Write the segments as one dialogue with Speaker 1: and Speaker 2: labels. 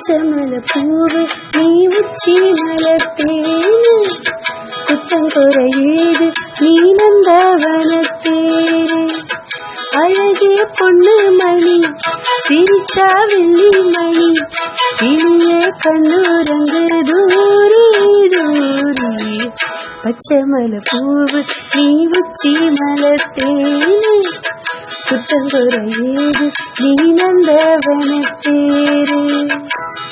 Speaker 1: பச்சமல பூவு நீ உச்சி மலத்தேனு குற்றம் குறையேது நீ நந்தவனத்தேரு அழகிய பொண்ணு மணி சிரிச்சா வெள்ளி மணி இனிய கண்ணூரங்கு தூரி தூரி. பச்சமல பூவு நீ உச்சி மலத்தேனு குத்தங்குறையேது நீ நந்தவனத்தேரு காத்தோடு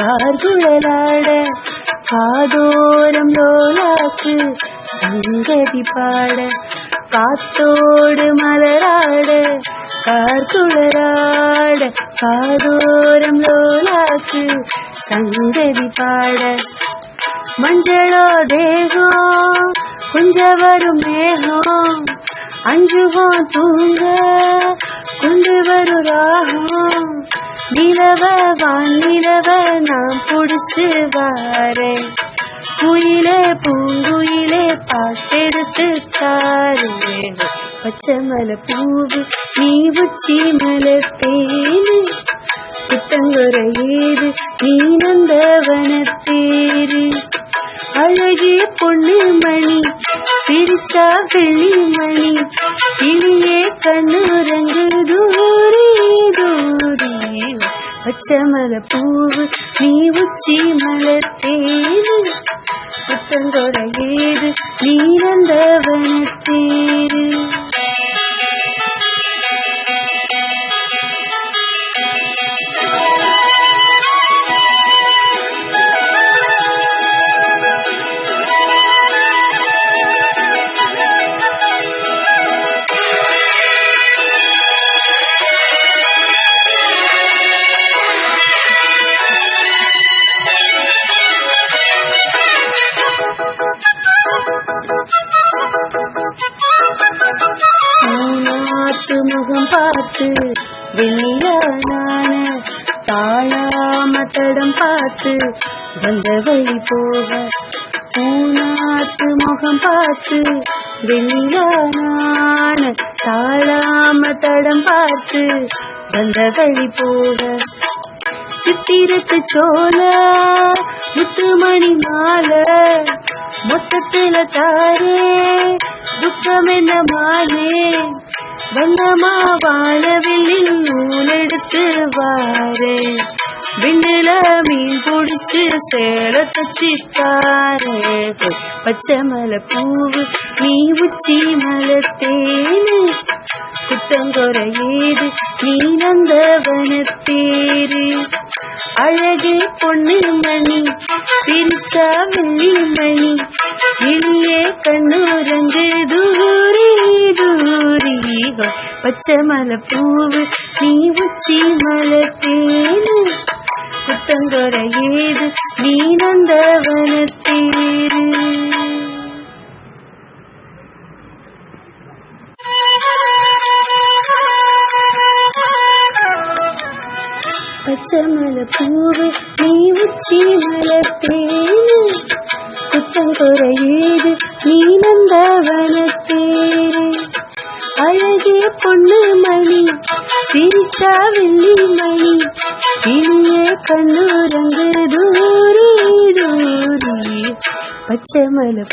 Speaker 1: கார்குழலாட காதோரம் லோலாக்கு சங்கதி பாட காத்தோடு மலராட கார்குழலாட காதோரம் லோலாக்கு சங்கதி பாட. மஞ்சளோ தேகம் கொஞ்சம் வரும் மேகம் அஞ்சுவோம் தூங்க கொண்டு வரும் ராகம். நிலவ வானிலவ நான் பிடிச்சு வாரேன் குயிலே பூங்குயிலே பாட்டெடுத்து தாரே. பச்சை மலை பூவு நீ உச்சி மலை தேனு. புத்தங்குறையேது நீ நந்தவன தேரு அழகிய பொண்ணு மணி சிரிச்சா வெள்ளி மணி இனியே கண்ணுரங்கு தூரி. தூரி பச்சை பூவு நீ உச்சி மலர் மலத்தேரு புத்தங்குறையேது நீ வந்தவன தேரு வெள்ளியான தாழாம தடம் பார்த்து வந்த வழி போக பூனாத்து முகம் பார்த்து வெள்ளியான தாழாம தடம் பார்த்து வந்த வழி போக சித்திரத்து சோல முத்துமணி மால மொத்தத்துல தாரே துக்கம் என்ன மாலே வண்ணமா வாழவில்லில் நூலெடுத்து வாரே. விண்ணில மீன் பிடிச்சு சேல தச்சித்தாரே பச்சை மலை பூவு நீ உச்சி மலத்தேனு. குத்தங்குறையேது நீ நந்தவனத்தேரு அழகு பொண்ணு மணி சிரிச்சா வெள்ளி மணி இனியே கண்ணுரங்கு தூரி தூரி பச்சை மலை பூவு நீ உச்சி மலத்தேனு ஏது நீ நந்தவனத்தேரு பச்சை மலை பூவு நீ உச்சி மலத்தேனு குத்தம் குறையேது நீ நந்தவனத்தேரு அழகிய பொண்ணு மணி சிரிச்சா வெள்ளி மணி இனிய கண்ணுரங்கு தூரி தூரி பச்சை மலை